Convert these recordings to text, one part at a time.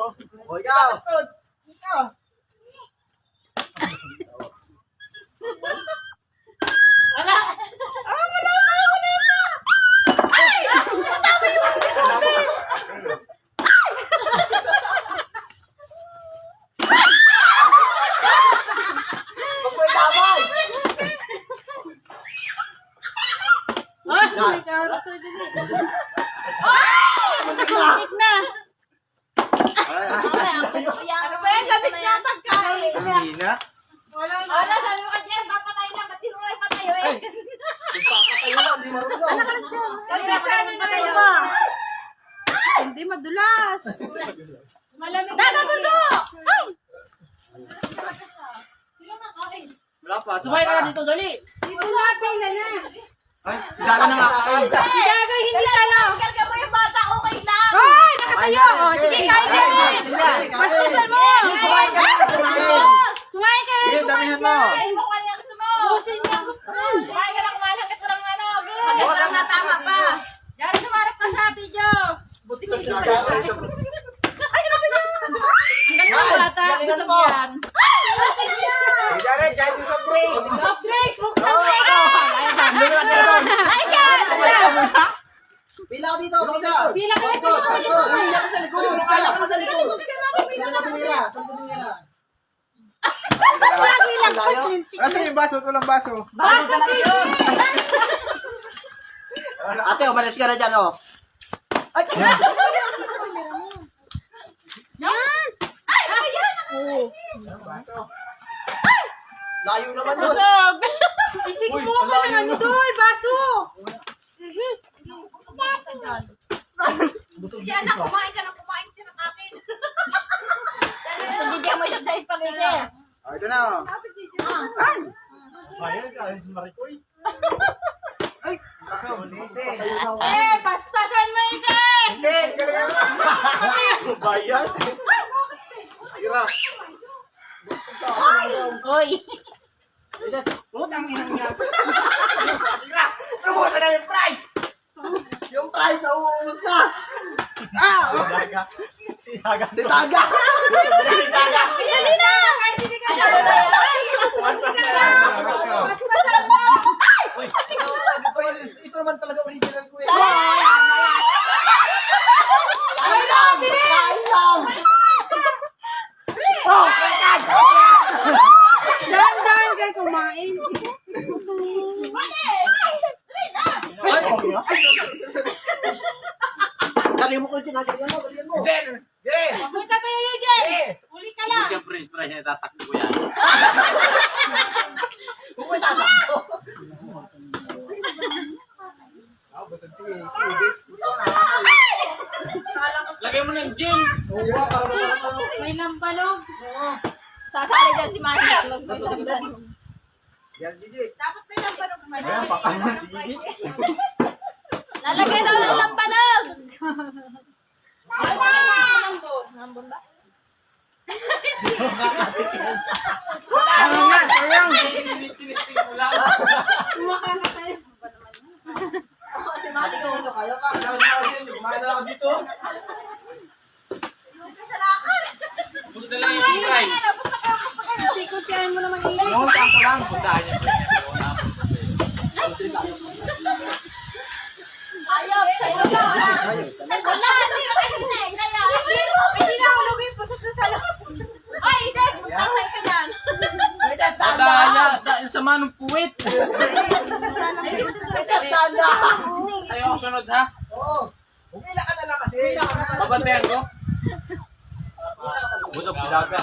O, ikaw. Ikaw. Wala. Ah, wala pa, wala pa. Ay! Tama yung bote. Huwag mo itamay. Ay! Tik na. Ano ba yan? Labit na pagkain. Ang hina. Ano, sabi mo ka dyan, papatay lang. Ba't di mo kayo patayo eh? Nagpapatayo lang, di marunong. Sabi na sa amin patayo. Hindi madulas. Malamig. Daga puso! Ay! Sino na kain? Wala pa. Sumay ka dito, dali. Dito na, China na. Ay, dala na nga kain. Si Daga, hindi talo. Karga mo yung bata, okay lang. Hoy, nakatayo. Oh, sige, kain ka Kain, rin. Paspasan mo. Kumain ka na, kumain. Kumain ka rin. Hindi, damihan mo. Kumain mo kung ano gusto mo. Busin mo. Kumain ka na, kumain hanggat walang ano. Hanggang lang na tama pa. Yan, sumarap ka sa video. Buti ka siya. Ay, grabe na. Ang ganda ng bata. Galingan mo. yan. Jared, kahit sa break. Ay, sabi mo na ron. Ay, yan. Pila ka dito, pila. Pila ka dito. Pila ka sa likod. Pila ka sa likod. Pila ka tumira. Pila tumira. Asan yung baso? Walang baso. Basa, baby. Ate, umalit ka na dyan, oh. Ay! Yan. Baso. Layo naman. Busog. Isig Uy, mo ka wala ng ano yun. doon, baso. Sige anak, kumain ka na, kumain ka ng akin. Hindi mo siya sa spaghetti. Oh, ito na, oh. Ay! Baso, sisi. Eh, paspasan mo isa. Hindi, galing Bayan. Tira. Uy. Ito, utang inang niya. Nabukasan na yung price. Yung price na uulot na. Ah! Ditaga. Dali na. Paspasan mo. Oy, ito naman talaga original ko eh. Ay, Kain lang! Kain lang! Oh, Dahan-dahan kayo kumain. Dali mo ko yung tinagyan mo, dali mo. Punta tayo, Eugene. Uli ka lang. Siyempre, price niya tatakbo ko yan. Kung may tatakbo. Lagay mo ng gin. Oo, para May lampalog. Sasali dyan si Manny. Yan, Gigi. Dapat may lampalog man. Ayan, pakaman, Gigi. Lalagay daw ng lampanog. Nambon ba? Ano nga, sayang. Tinitin mo lang. Ate, kanino kayo ka? Kumain na ako dito. Gusto lang yung price. Sikot-siyahin mo naman. Noon, tampo lang. Puntahan niya. Ayaw, sa'yo na. Wala, hindi mo kasi na eh. Kaya, Hindi na ako lugay. Pasok na sa loob. ay, Des, magtatay ka dyan. May tanda! Tandaan niya. Dahil sa manong puwit. Tanda! Tayo ako sunod ha. Oo. Umila ka na lang kasi. Babantayan ko. Busog daga.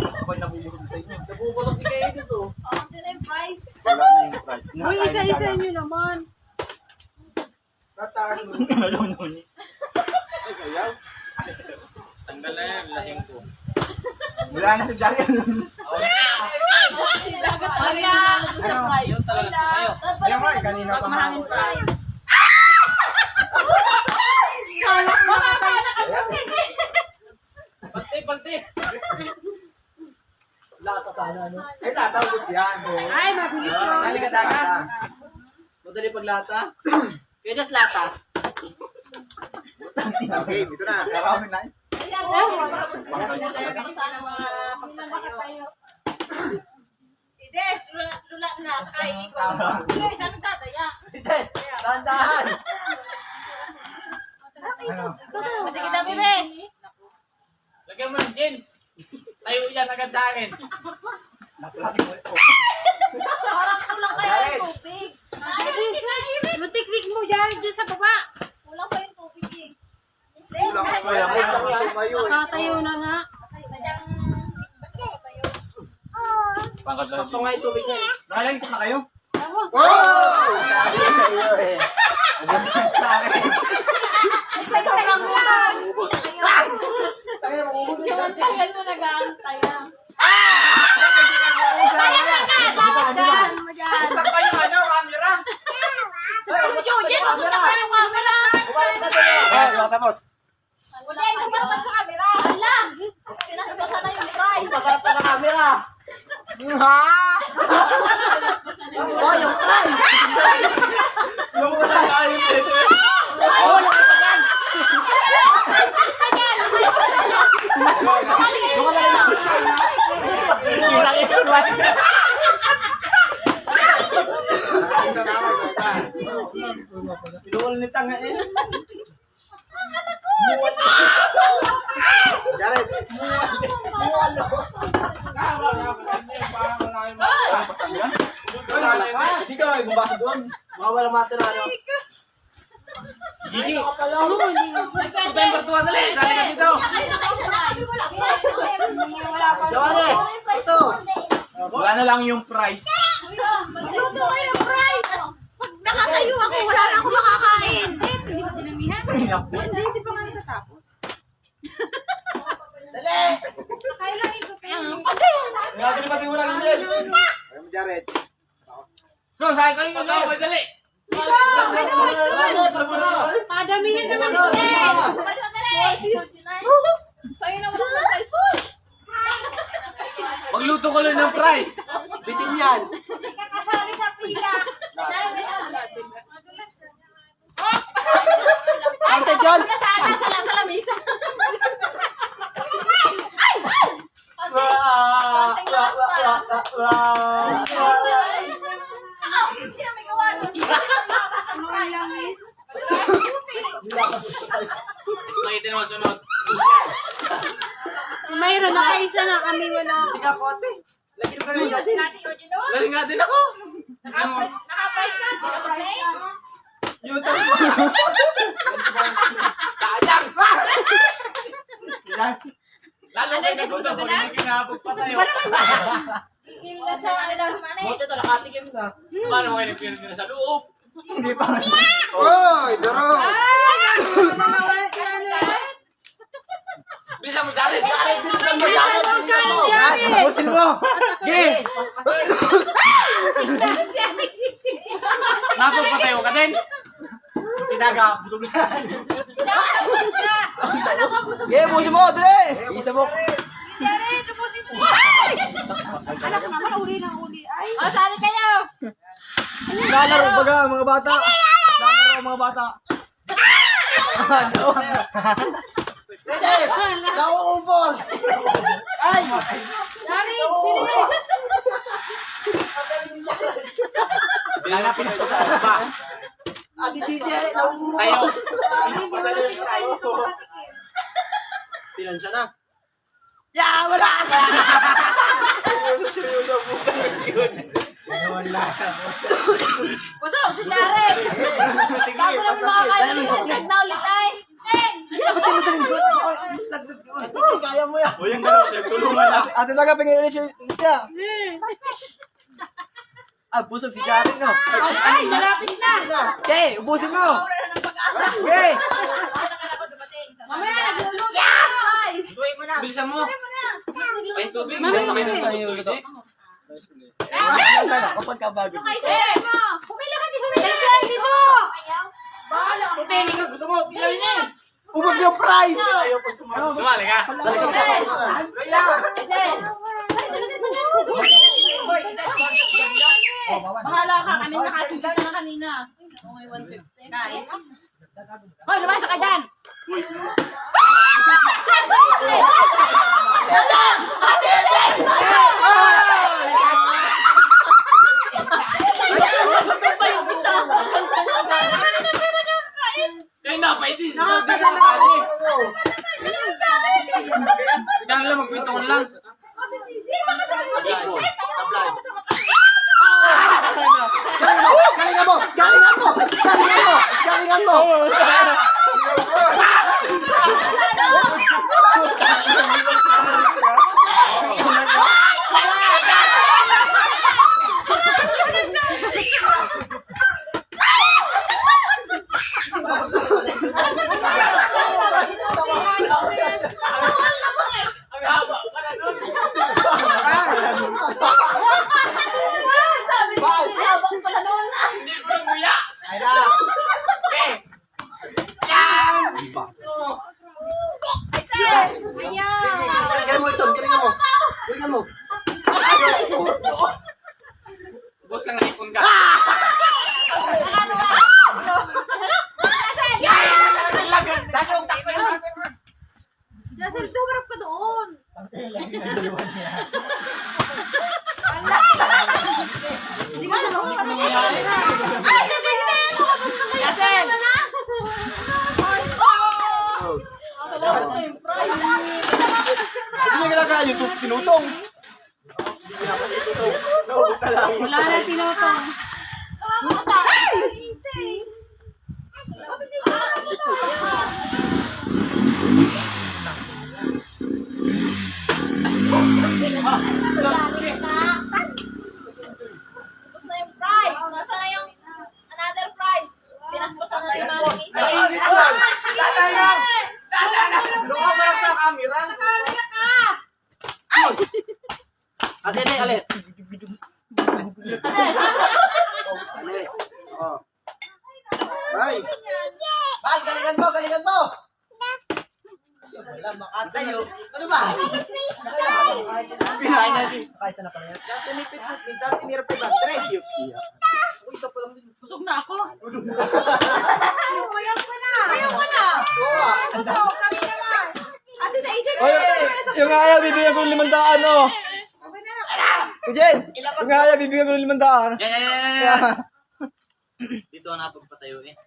Ako'y nabubulog sa inyo. Nabubulok ni kayo dito. Oh, din yung price. Wala na yung price. Uy, isa-isa nyo naman. Tataas mo. Nalunod niya. Tanggal na yan, lahing ko. Wala na si Jarian. Dagat pa rin nanalo ko sa price. Yun talaga. Eh, kanina pa nga ako. Palte, palte. Lata pa na, no? Ay, lata ko siya. no? Ay, mabilis yun. Dali ka daga. Madali paglata. Kaya lata. Okay, ito na. Ides, lula- na, saka iikot. Hindi, saan nagdadaya? Hindi, dahan-dahan. Sige na, bebe. Lagyan mo ng gin. Tayo yan agad sa akin. Parang kulang kaya yung tubig. Ay. Matiklik mo dyan, dyan sa baba. Kulang pa yung tubig eh. Hindi, Kulang kahit pa yan. Wait lang yan, eh. Nakatayo na nga. Pangkat na. Ito nga yung tubig niya eh. Nakalang na kayo? Oh! Sabi ko sa iyo eh. Sa akin. Sobrang lang. Tayo, makukulit Yung ka. tagal mo nag-aantay ah. Dahan mo dyan. Utak pa yung ano, camera. Ay, umatak Yo, ka Jen, sa pumunta camera. ka ng camera. Umatak ka tayo. Eh, matapos. Wala ka naman sa camera. Hala, pinasbasa na yung fry. Pagharap ka ng camera. Oh, yung fry. Yung wala kayo, pwede. Oh, nakipagyan. Isa niyan. Doon ka na rin. Isang iwan. Isa na ako. Inuwal ni tanga eh. Muwal. Jared, muwal. Muwal ako. Ay, Sige, gumasa doon. Mga walang matira, ano? Gigi. Ako pala. Ito yung bartuwa dali. Dali ka dito. Joanne, ito. Wala na lang yung price. Magluto kayo ng fry. Pag nakatayo ako, wala na ako makakain. Hindi ba tinamihan? Hindi, hindi pa nga natatapos. Dali. Kailan ito pa yun? Grabe pati mo lang yun. Ayun, Jared. So, saan kayo yung laway? Dali. Joanne, parang Padamihan naman ito eh. Na na. Magluto ko lang ng price. Bitin yan. Kakasali sa pila. Ate John. Sana sa sa lamisa. Ay! Konti. Konting lang pa. Ah, hindi na may gawa doon. Hindi na may gawa sa price. Pakitin mo sunod. Si Mayra, nakaisa na kami wala. Sige, kote. Lagyan ka rin kasi. Kasi yun, you know? Lasing nga din ako. Naka-price ka. Hindi na pag-play. YouTube. Sayang. Lalo kayo nag-usap pag hindi kinabog pa tayo. Kila sa kanila sa mani. Buti ito, nakatikim na. Paano kayo nagpinag sa loob? Hindi pa. Oy, daro. Bisa mo dali. Jared, bilisan mo, Jared. Bilisan mo. Yan. Busin mo. Gi. Napagpatayo ka din. Sinaga. Busog na. Yeah, busin mo, dre. Isa mo. Anak naman, uli ng uli. Ay, O, sali kayo. Lalaro pa ga, mga bata. Lalaro mga bata. Ano? Dede, nauubos. Ay! Dari, bilis. Hanapin ako sa ba. Ate Gigi, nauubos. Tayo. Tinansya na. Ya, wala! Seryoso, Busog, si Jared. Bago namin makakain ng hotdog na ulit ay. Kaya mo yan. O yung dalawa, nagtulungan na. Ate talaga pingin ulit si Lydia. Ah, busog si Jared, no? Ay, malapit na. Okay, ubusin mo. Okay. Mamaya nagluluto. Yes! Bilisan mo. May tubig. Mamaya, Bilisan mo. mamaya. Tubig. Sana, kapag kabago. Kay Sen! Pumila ka dito. Kay Sen, dito! Bahala. Puti, ikaw gusto mo. Pilay niya. Ubog yung prize! Sumali ka. Dali ka. Bahala ka. Kami nakasigit na kanina. Okay, 150. Kain. Hoy, lumasa ka dyan. Kaya na, pwede. Nakakadali. Bigyan lang, magpintuan lang. Galingan mo! Galingan mo! Galingan mo! Galingan mo! Galingan mo! Ang haba pala doon. Hindi ko lang kuya. Eh. Yan. Galingan mo ito! Galingan mo! Galingan mo! Boss kang nalipon ka. Dati yung takto yung Jason, tumarap ka doon. Hindi ka na Yasen! Hindi ka naka YouTube tinutong! Wala na tinotong. Tapos na yung prize. Nasa na yung another prize? Pinaspasan na yung mami. Nainit yan! Tatay lang. Tatay lang. Doon ka parang sa camera. Ate, ate, alis! Alis! Oh. Ay! Bal, galingan mo! Galingan mo! Wala makatayo. Ano ba? Pinain Kahit na pala yan. Dati may pitpit, may dati may repay ba? Tres! Uy, ito pa lang din. Busog na ako. Ayaw ka na! Oo ah. Ate, naisip ko. Yung nga bibigyan ko ng limandaan, oh. Kujen, yung nga bibigyan ko ng limandaan. Yan, yan, yan. Dito na pagpatayo eh.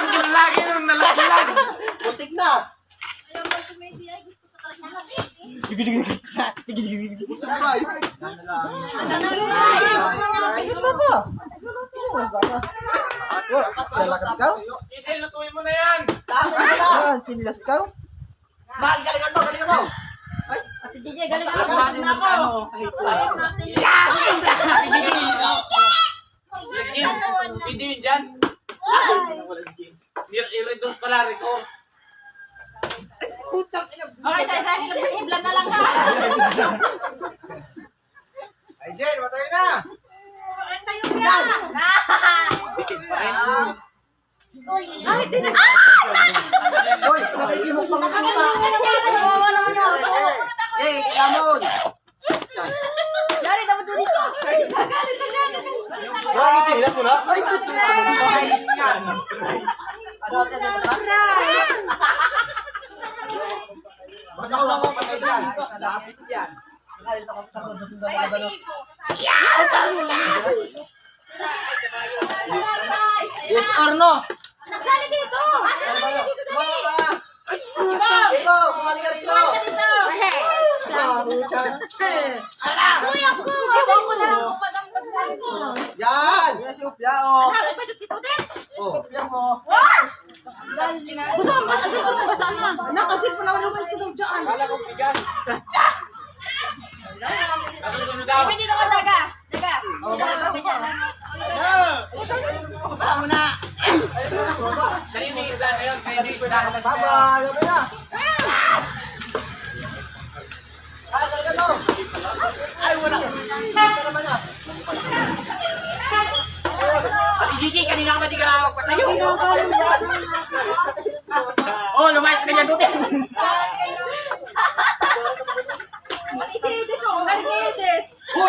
Ang ginalagi nung nalaglag. Muntik na! Ayaw ba si Medi ay gusto ko talaga malaki. Ay! Gusto ba? Lalakad ikaw? Isel, lutuin mo na yan. Taas na na! Ah, ikaw? Galingan mo! Galingan mo! Ate DJ, galing ako. Bakit na ako. Ayun natin Yan. Hindi yun dyan. Pala record. Okay, sa isa, iblan na lang ha. Ay, Jen, matay na! Yan! Uy! Ay, Hoy, nakikimok pa nga puta! Kawawa naman aso. Hey, Lamon! Yari, dapat mo dito. Gagalit na galit. Bakit sinilas mo na? Ay, puto! Ano ate, ano ba? Ba't ako lang patay dyan? Lapit yan. Yes or no? Nagsali dito. Nagsali dito, dali. Ito, sumali ka rito! Puta. Uy, ako. Ewan ko na. Kumadamdam ko. Yan! Yes, upya, oh. Sabi pa si Tote. Oh, Upya mo. Gusto mo, kasi ko nabasa na. Nakasin ko naman lumas ko daw dyan. Kala ko bigas. Nakasunod daw. Ibi dito ka, daga. Daga. Dito ka, daga dyan. Wala mo na. Narinig na di ko na. Baba, gabi na. talaga to! Ay, wala! Ah. Gigi, kanina ka ba di ka magpatayo? Oh, lumayas ka na dyan, Tuti. Pati si Edis, oh. Galing ni Edis. Mo!